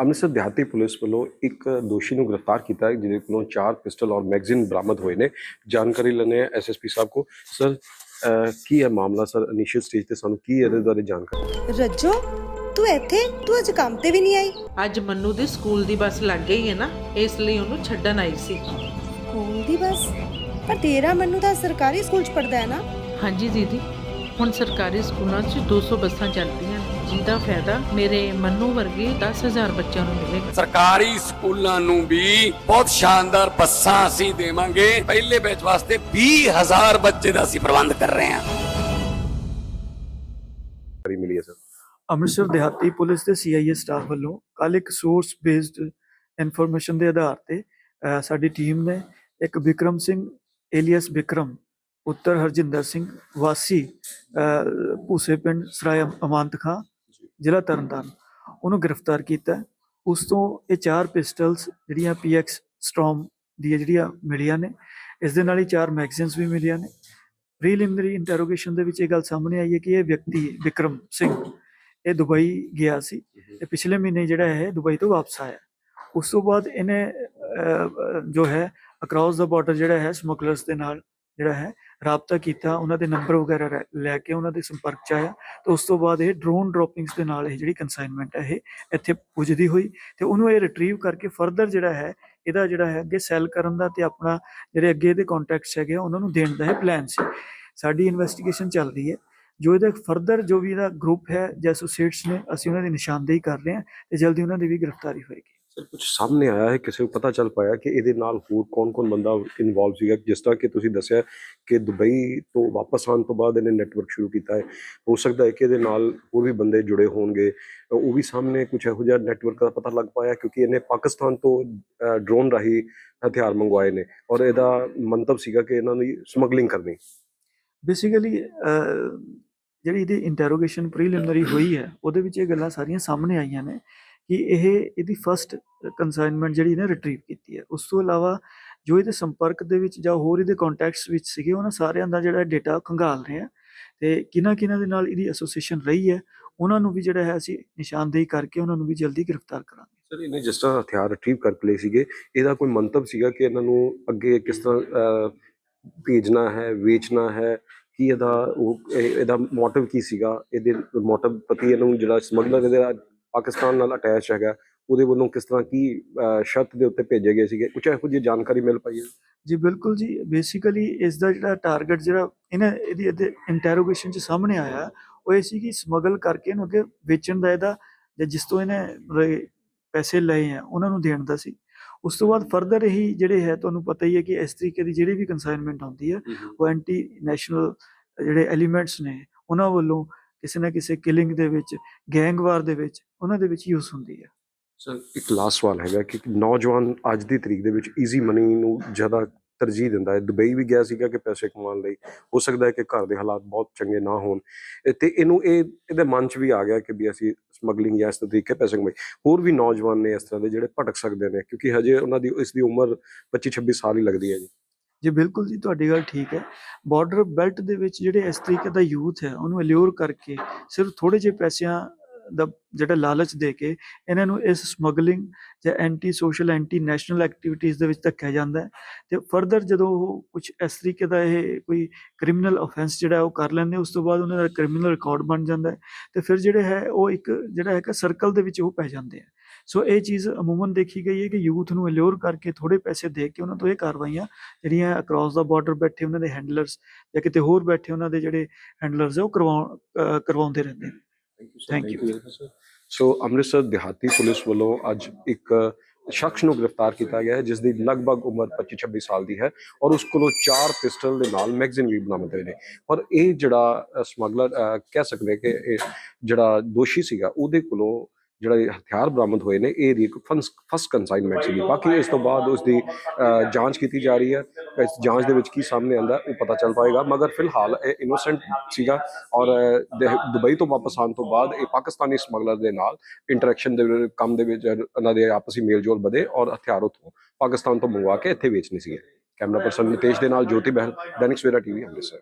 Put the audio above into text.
ਅੰਮ੍ਰਿਤਸਰ ਦਿਹਾਤੀ ਪੁਲਿਸ ਵੱਲੋਂ ਇੱਕ ਦੋਸ਼ੀ ਨੂੰ ਗ੍ਰਿਫਤਾਰ ਕੀਤਾ ਹੈ ਜਿਹਦੇ ਕੋਲੋਂ ਚਾਰ ਪਿਸਟਲ ਔਰ ਮੈਗਜ਼ੀਨ ਬਰਾਮਦ ਹੋਏ ਨੇ। ਜਾਣਕਾਰੀ ਲੈਣੇ ਆ ਐਸਐਸਪੀ ਸਾਹਿਬ ਕੋ ਸਰ ਕੀ ਹੈ ਮਾਮਲਾ? ਸਰ ਇਨੀਸ਼ੀਅਲ ਸਟੇਜ ਤੇ ਸਾਨੂੰ ਕੀ ਇਹਦੇ ਬਾਰੇ ਜਾਣਕਾਰੀ? ਰੱਜੋ ਤੂੰ ਇੱਥੇ? ਤੂੰ ਅੱਜ ਕੰਮ ਤੇ ਵੀ ਨਹੀਂ ਆਈ? ਅੱਜ ਮੰਨੂ ਦੀ ਸਕੂਲ ਦੀ ਬੱਸ ਲੱਗ ਗਈ ਹੈ ਨਾ ਇਸ ਲਈ ਉਹਨੂੰ ਛੱਡਣ ਆਈ ਸੀ। ਸਕੂਲ ਦੀ ਬਸ? ਪਰ ਤੇਰਾ ਮੈਨੂੰ ਤਾਂ ਸਰਕਾਰੀ ਸਕੂਲ ਚ ਪੜਦਾ ਹੈ ਨਾ? ਹਾਂਜੀ ਦੀਦੀ ਹੁਣ ਸਰਕਾਰੀ ਸਕੂਲਾਂ 'ਚ 200 ਬੱਸਾਂ ਚੱਲਦੀਆਂ ਨੇ, ਜਿਹਦਾ ਫਾਇਦਾ ਮੇਰੇ ਮੰਨੂ ਵਰਗੇ 10000 ਬੱਚਿਆਂ ਨੂੰ ਮਿਲੇਗਾ। ਸਰਕਾਰੀ ਸਕੂਲਾਂ ਨੂੰ ਵੀ ਬਹੁਤ ਸ਼ਾਨਦਾਰ ਬੱਸਾਂ ਅਸੀਂ ਦੇਵਾਂਗੇ। ਪਹਿਲੇ ਬੈਚ ਵਾਸਤੇ 20000 ਬੱਚੇ ਦਾ ਅਸੀਂ ਪ੍ਰਬੰਧ ਕਰ ਰਹੇ ਹਾਂ। ਮਿਲੀ ਹੈ ਸਰ। ਅੰਮ੍ਰਿਤਸਰ ਦਿਹਾਤੀ ਪੁਲਿਸ ਤੇ ਸੀਆਈਏ ਸਟਾਫ ਵੱਲੋਂ ਕੱਲ ਇੱਕ ਸੋਰਸ ਬੇਸਡ ਇਨਫੋਰਮੇਸ਼ਨ ਦੇ ਆਧਾਰ ਤੇ ਸਾਡੀ ਟੀਮ ਨੇ ਇੱਕ ਵਿਕਰਮ ਸਿੰਘ ਏਲੀਅਸ ਵਿਕਰਮ ਪੁੱਤਰ ਹਰਜਿੰਦਰ ਸਿੰਘ ਵਾਸੀ ਅਹ, ਭੂਸੇ ਪਿੰਡ ਸਰਾਏ ਅਮਾਨਤ ਖਾਂ ਜ਼ਿਲ੍ਹਾ ਤਰਨਤਾਰਨ। ਉਹਨੂੰ ਗ੍ਰਿਫਤਾਰ ਕੀਤਾ। ਉਸ ਤੋਂ ਇਹ ਚਾਰ ਪਿਸਟਲਸ ਜਿਹੜੀਆਂ ਪੀਐਕਸ ਸਟ੍ਰੋਮ ਦੀਆਂ ਜਿਹੜੀਆਂ ਮਿਲੀਆਂ ਨੇ, ਇਸ ਦੇ ਨਾਲ ਹੀ ਚਾਰ ਮੈਗਜ਼ੀਨਸ ਵੀ ਮਿਲੀਆਂ ਨੇ। ਪ੍ਰੀਲਿਮਿਨਰੀ ਇੰਟਰੋਗੇਸ਼ਨ ਦੇ ਵਿੱਚ ਇਹ ਗੱਲ ਸਾਹਮਣੇ ਆਈ ਹੈ ਕਿ ਇਹ ਵਿਅਕਤੀ ਵਿਕਰਮ ਸਿੰਘ, ਇਹ ਦੁਬਈ ਗਿਆ ਸੀ। ਤੇ ਪਿਛਲੇ ਮਹੀਨੇ ਜਿਹੜਾ ਹੈ ਦੁਬਈ ਤੋਂ ਵਾਪਸ ਆਇਆ। ਉਸ ਤੋਂ ਬਾਅਦ ਇਹਨੇ ਜੋ ਹੈ ਅਕ੍ਰੋਸ ਦਾ ਬਾਰਡਰ ਜਿਹੜਾ ਹੈ ਸਮਗਲਰਸ ਦੇ ਨਾਲ ਜਿਹੜਾ ਹੈ ਰਾਬਤਾ ਕੀਤਾ ਉਹਨਾਂ ਦੇ ਨੰਬਰ ਵਗੈਰਾ ਲੈ- ਲੈ ਕੇ ਉਹਨਾਂ ਦੇ ਸੰਪਰਕ ਚ ਆਇਆ। ਤੇ ਉਸ ਤੋਂ ਬਾਅਦ ਇਹ ਡਰੋਨ ਡ੍ਰੌਪਿੰਗਸ ਦੇ ਨਾਲ ਇਹ ਜਿਹੜੀ ਕਨਸਾਈਨਮੈਂਟ ਹੈ ਇਹ ਇੱਥੇ ਪੁੱਜਦੀ ਹੋਈ। ਤੇ ਉਹਨੂੰ ਇਹ ਰਿਟਰੀਵ ਕਰਕੇ ਫਰਦਰ ਜਿਹੜਾ ਹੈ ਇਹਦਾ ਜਿਹੜਾ ਹੈ ਅੱਗੇ ਸੈਲ ਕਰਨ ਦਾ ਤੇ ਆਪਣਾ ਜਿਹੜੇ ਅੱਗੇ ਦੇ ਕੰਟੈਕਟਸ ਹੈਗੇ ਆ, ਉਹਨਾਂ ਨੂੰ ਦੇਣ ਦਾ ਇਹ ਪਲਾਨ ਸੀ। ਸਾਡੀ ਇਨਵੈਸਟੀਗੇਸ਼ਨ ਚੱਲ ਰਹੀ ਹੈ। ਜੋ ਇਹਦਾ ਫਰਦਰ ਜੋ ਵੀ ਇਹਦਾ ਗਰੁੱਪ ਹੈ ਜਾਂ ਐਸੋਸੀਏਟਸ ਨੇ ਅਸੀਂ ਉਹਨਾਂ ਦੀ ਨਿਸ਼ਾਨਦੇਹੀ ਕਰ ਰਹੇ ਹਾਂ ਤੇ ਜਲਦੀ ਉਹਨਾਂ ਦੀ ਵੀ ਗ੍ਰਿਫਤਾਰੀ ਹੋਏਗੀ। ਸਰ ਕੁਝ ਸਾਹਮਣੇ ਆਇਆ ਹੈ, ਕਿਸੇ ਨੂੰ ਪਤਾ ਚੱਲ ਪਾਇਆ ਕਿ ਇਹਦੇ ਨਾਲ ਹੋਰ ਕੌਣ-ਕੌਣ ਬੰਦਾ ਇਨਵੋਲਵ ਸੀਗਾ? ਜਿਸ ਤਰ੍ਹਾਂ ਕਿ ਤੁਸੀਂ ਦੱਸਿਆ ਕਿ ਦੁਬਈ ਤੋਂ ਵਾਪਸ ਆਉਣ ਤੋਂ ਬਾਅਦ ਇਹਨੇ ਨੈਟਵਰਕ ਸ਼ੁਰੂ ਕੀਤਾ ਹੈ। ਹੋ ਸਕਦਾ ਹੈ ਕਿ ਇਹਦੇ ਨਾਲ ਹੋਰ ਵੀ ਬੰਦੇ ਜੁੜੇ ਹੋਣਗੇ। ਉਹ ਵੀ ਸਾਹਮਣੇ ਕੁਝ ਇਹੋ ਜਿਹਾ ਨੈਟਵਰਕ ਦਾ ਪਤਾ ਲੱਗ ਪਾਇਆ ਕਿਉਂਕਿ ਇਹਨੇ ਪਾਕਿਸਤਾਨ ਤੋਂ ਡਰੋਨ ਰਾਹੀਂ ਹਥਿਆਰ ਮੰਗਵਾਏ ਨੇ ਔਰ ਇਹਦਾ ਮੰਤਵ ਸੀਗਾ ਕਿ ਇਹਨਾਂ ਦੀ ਸਮਗਲਿੰਗ ਕਰਨੀ। ਬੇਸਿਕਲੀ ਜਿਹੜੀ ਇਹਦੀ ਇੰਟਰੋਗੇਸ਼ਨ ਪ੍ਰੀਲਿਮਿਨਰੀ ਹੋਈ ਹੈ, ਉਹਦੇ ਵਿੱਚ ਇਹ ਗੱਲਾਂ ਸਾਰੀਆਂ ਸਾਹਮਣੇ ਆਈਆਂ ਨੇ। ਕਿ ਇਹ ਇਹਦੀ ਫਰਸਟ ਕਨਸਾਈਨਮੈਂਟ ਜਿਹੜੀ ਇਹਨੇ ਰਿਟਰੀਵ ਕੀਤੀ ਹੈ। ਉਸ ਤੋਂ ਇਲਾਵਾ ਜੋ ਇਹਦੇ ਸੰਪਰਕ ਦੇ ਵਿੱਚ ਜਾਂ ਹੋਰ ਇਹਦੇ ਕੰਟੈਕਟਸ ਵਿੱਚ ਸੀਗੇ, ਉਹਨਾਂ ਸਾਰਿਆਂ ਦਾ ਜਿਹੜਾ ਡਾਟਾ ਖੰਗਾਲ ਰਹੇ ਆ। ਤੇ ਕਿਹਨਾਂ ਕਿਹਨਾਂ ਦੇ ਨਾਲ ਇਹਦੀ ਐਸੋਸੀਏਸ਼ਨ ਰਹੀ ਹੈ, ਉਹਨਾਂ ਨੂੰ ਵੀ ਜਿਹੜਾ ਹੈ ਅਸੀਂ ਨਿਸ਼ਾਨਦੇਹੀ ਕਰਕੇ ਉਹਨਾਂ ਨੂੰ ਵੀ ਜਲਦੀ ਗ੍ਰਿਫਤਾਰ ਕਰਾਂਗੇ। ਸਰ, ਇਹਨੇ ਜਿਸ ਤਰ੍ਹਾਂ ਹਥਿਆਰ ਰਿਟਰੀਵ ਕਰ ਲਏ ਸੀਗੇ, ਇਹਦਾ ਕੋਈ ਮੰਤਵ ਸੀਗਾ ਕਿ ਇਹਨਾਂ ਨੂੰ ਅੱਗੇ ਕਿਸ ਤਰ੍ਹਾਂ ਭੇਜਣਾ ਹੈ, ਵੇਚਣਾ ਹੈ? ਕੀ ਇਹਦਾ ਉਹ, ਇਹ- ਇਹਦਾ ਮੋਟਿਵ ਕੀ ਸੀਗਾ? ਇਹਦੇ ਮੋਟਿਵ ਪਤੀ ਇਹਨੂੰ ਜਿਹੜਾ ਸਮਗਲਰ, ਇਹਦੇ ਪਾਕਿਸਤਾਨ ਨਾਲ ਅਟੈਚ ਹੈਗਾ। ਉਹਦੇ ਵੱਲੋਂ ਕਿਸ ਤਰ੍ਹਾਂ ਕੀ ਸ਼ਰਤ ਦੇ ਉੱਤੇ ਭੇਜੇ ਗਏ ਸੀਗੇ? ਕੁਝ ਇਹੋ ਜਿਹੀ ਜਾਣਕਾਰੀ ਮਿਲ ਪਾਈ ਹੈ? ਜੀ ਬਿਲਕੁਲ ਜੀ। ਬੇਸਿਕਲੀ ਇਸ ਦਾ ਜਿਹੜਾ ਟਾਰਗੇਟ ਜਿਹੜਾ ਇਹਨਾਂ ਇਹਦੀ ਇਹਦੇ ਇੰਟਰੋਗੇਸ਼ਨ ਚ ਸਾਹਮਣੇ ਆਇਆ ਉਹ ਇਹ ਸੀ ਕਿ ਸਮਗਲ ਕਰਕੇ ਇਹਨੂੰ ਅੱਗੇ ਵੇਚਣ ਦਾ ਇਹਦਾ ਜਾਂ ਜਿਸ ਤੋਂ ਇਹਨੇ ਪੈਸੇ ਲਏ ਆ ਉਹਨਾਂ ਨੂੰ ਦੇਣ ਦਾ ਸੀ। ਉਸ ਤੋਂ ਬਾਅਦ ਫਰਦਰ ਹੀ ਜਿਹੜੇ ਹੈ ਤੁਹਾਨੂੰ ਪਤਾ ਹੀ ਹੈ ਕਿ ਇਸ ਤਰੀਕੇ ਦੀ ਜਿਹੜੀ ਵੀ ਕਨਸਾਈਨਮੈਂਟ ਆਉਂਦੀ ਹੈ ਉਹ ਐਂਟੀ ਨੈਸ਼ਨਲ ਜਿਹੜੇ ਐਲੀਮੈਂਟਸ ਨੇ ਉਹਨਾਂ ਵੱਲੋਂ ਕਿਸੇ ਨਾ ਕਿਸੇ ਕਿਲਿੰਗ ਦੇ ਵਿੱਚ ਗੈਂਗਵਾਰ ਦੇ ਵਿੱਚ, ਉਹਨਾਂ ਦੇ ਵਿੱਚ ਯੂਜ਼ ਹੁੰਦੀ ਹੈ ਸਰ ਇੱਕ ਲਾਸਟ ਸਵਾਲ ਹੈਗਾ ਕਿ ਨੌਜਵਾਨ ਅੱਜ ਦੀ ਤਰੀਕ ਦੇ ਵਿੱਚ ਈਜ਼ੀ ਮਨੀ ਨੂੰ ਜ਼ਿਆਦਾ ਤਰਜੀਹ ਦਿੰਦਾ ਹੈ। ਦੁਬਈ ਵੀ ਗਿਆ ਸੀਗਾ ਕਿ ਪੈਸੇ ਕਮਾਉਣ ਲਈ। ਹੋ ਸਕਦਾ ਹੈ ਕਿ ਘਰ ਦੇ ਹਾਲਾਤ ਬਹੁਤ ਚੰਗੇ ਨਾ ਹੋਣ। ਤੇ ਇਹਨੂੰ ਇਹ, ਇਹਦੇ ਮਨ 'ਚ ਵੀ ਆ ਗਿਆ ਕਿ ਵੀ ਅਸੀਂ ਸਮਗਲਿੰਗ ਜਾਂ ਇਸ ਤਰੀਕੇ ਪੈਸੇ ਕਮਾਈ ਹੋਰ ਵੀ ਨੌਜਵਾਨ ਨੇ ਇਸ ਤਰ੍ਹਾਂ ਦੇ ਜਿਹੜੇ ਭਟਕ ਸਕਦੇ ਨੇ, ਕਿਉਂਕਿ ਹਜੇ ਉਹਨਾਂ ਦੀ, ਇਸ ਦੀ ਉਮਰ 25 26 ਸਾਲ ਹੀ ਲੱਗਦੀ ਹੈ ਜੀ। ਜੀ, ਬਿਲਕੁਲ ਜੀ, ਤੁਹਾਡੀ ਗੱਲ ਠੀਕ ਹੈ। ਬਾਰਡਰ ਬੈਲਟ ਦੇ ਵਿੱਚ ਜਿਹੜੇ ਇਸ ਤਰੀਕੇ ਦਾ ਯੂਥ ਹੈ, ਉਹਨੂੰ ਅਲਿਓਰ ਕਰਕੇ ਸਿਰਫ ਥੋੜੇ ਜਿਹੇ ਪੈਸਿਆਂ ਦਾ ਜਿਹੜਾ ਲਾਲਚ ਦੇ ਕੇ ਇਹਨਾਂ ਨੂੰ ਇਸ ਸਮਗਲਿੰਗ ਜਾਂ anti social anti national activities ਦੇ ਵਿੱਚ ਧੱਕਿਆ ਜਾਂਦਾ ਹੈ ਤੇ ਫਰਦਰ ਜਦੋਂ ਉਹ ਕੁਝ ਇਸ ਤਰੀਕੇ ਦਾ ਇਹ ਕੋਈ ਕ੍ਰਿਮੀਨਲ ਆਫੈਂਸ ਜਿਹੜਾ ਉਹ ਕਰ ਲੈਂਦੇ ਉਸ ਤੋਂ ਬਾਅਦ ਉਹਨਾਂ ਦਾ ਕ੍ਰਿਮੀਨਲ ਰਿਕਾਰਡ ਬਣ ਜਾਂਦਾ ਹੈ ਤੇ ਫਿਰ ਜਿਹੜੇ ਹੈ ਉਹ ਇੱਕ ਜਿਹੜਾ ਹੈਗਾ ਸਰਕਲ ਦੇ ਵਿੱਚ ਉਹ ਪੈ ਜਾਂਦੇ ਆ। ਸੋ ਇਹ ਚੀਜ਼ ਅਮੂਮਨ ਦੇਖੀ ਗਈ ਹੈ ਕਿ ਯੂਥ ਨੂੰ ਅਲਿਓਰ ਕਰਕੇ ਥੋੜੇ ਪੈਸੇ ਦੇ ਕੇ ਉਹਨਾਂ ਤੋਂ ਇਹ ਕਾਰਵਾਈਆਂ ਜਿਹੜੀਆਂ ਅਕ੍ਰੋਸ ਦਾ ਬਾਰਡਰ ਬੈਠੇ ਉਹਨਾਂ ਦੇ ਹੈਂਡਲਰਸ ਜਾਂ ਕਿਤੇ ਹੋਰ ਬੈਠੇ ਉਹਨਾਂ ਦੇ ਜਿਹੜੇ ਹੈਂਡਲਰਸ ਹੈ ਉਹ ਕਰਵਾਉਣ ਕਰਵਾਉਂਦੇ ਰਹਿੰਦੇ ਨੇ Thank you. ਸੋ ਅੰਮ੍ਰਿਤਸਰ ਦਿਹਾਤੀ ਪੁਲਿਸ ਵੱਲੋਂ ਅੱਜ ਇੱਕ ਸ਼ਖਸ ਨੂੰ ਗ੍ਰਿਫਤਾਰ ਕੀਤਾ ਗਿਆ ਹੈ ਜਿਸ ਦੀ ਲਗਭਗ ਉਮਰ 25-26 ਸਾਲ ਦੀ ਹੈ ਔਰ ਉਸ ਕੋਲੋਂ ਚਾਰ ਪਿਸਟਲ ਦੇ ਨਾਲ ਮੈਗਜ਼ੀਨ ਵੀ ਬਰਾਮਦ ਹੋਏ ਨੇ। ਔਰ ਇਹ ਜਿਹੜਾ ਸਮਗਲਰ ਕਹਿ ਸਕਦੇ ਕਿ ਇਹ ਜਿਹੜਾ ਦੋਸ਼ੀ ਸੀਗਾ ਉਹਦੇ ਕੋਲੋਂ ਜਿਹੜਾ ਹਥਿਆਰ ਬਰਾਮਦ ਹੋਏ ਨੇ, ਇਹ ਦੀ ਫਸਟ ਕਨਸਾਈਨਮੈਂਟ ਸੀ ਬਾਕੀ ਇਸ ਤੋਂ ਬਾਅਦ ਉਸ ਦੀ ਜਾਂਚ ਕੀਤੀ ਜਾ ਰਹੀ ਹੈ। ਇਸ ਜਾਂਚ ਦੇ ਵਿੱਚ ਕੀ ਸਾਹਮਣੇ ਆਂਦਾ ਉਹ ਪਤਾ ਚੱਲ ਪਾਏਗਾ। ਮਗਰ ਫਿਲਹਾਲ ਇਹ ਇਨੋਸੈਂਟ ਸੀਗਾ ਔਰ ਦੁਬਈ ਤੋਂ ਵਾਪਸ ਆਉਣ ਤੋਂ ਬਾਅਦ ਇਹ ਪਾਕਿਸਤਾਨੀ ਸਮਗਲਰ ਦੇ ਨਾਲ ਇੰਟਰੈਕਸ਼ਨ ਦੇ ਕੰਮ ਦੇ ਵਿੱਚ, ਉਹਨਾਂ ਦੇ ਆਪਸੀ ਮੇਲਜੋਲ ਵਧੇ ਔਰ ਹਥਿਆਰ ਉੱਥੋਂ ਪਾਕਿਸਤਾਨ ਤੋਂ ਮੰਗਵਾ ਕੇ ਇੱਥੇ ਵੇਚਣੇ ਸੀਗੇ। ਕੈਮਰਾ ਪਰਸਨ ਨਿਤੇਸ਼ ਦੇ ਨਾਲ ਜੋਤੀ ਬਹਿਲ, ਦੈਨਿਕ ਸਵੇਰਾ ਟੀਵੀ ਅੰਮ੍ਰਿਤਸਰ।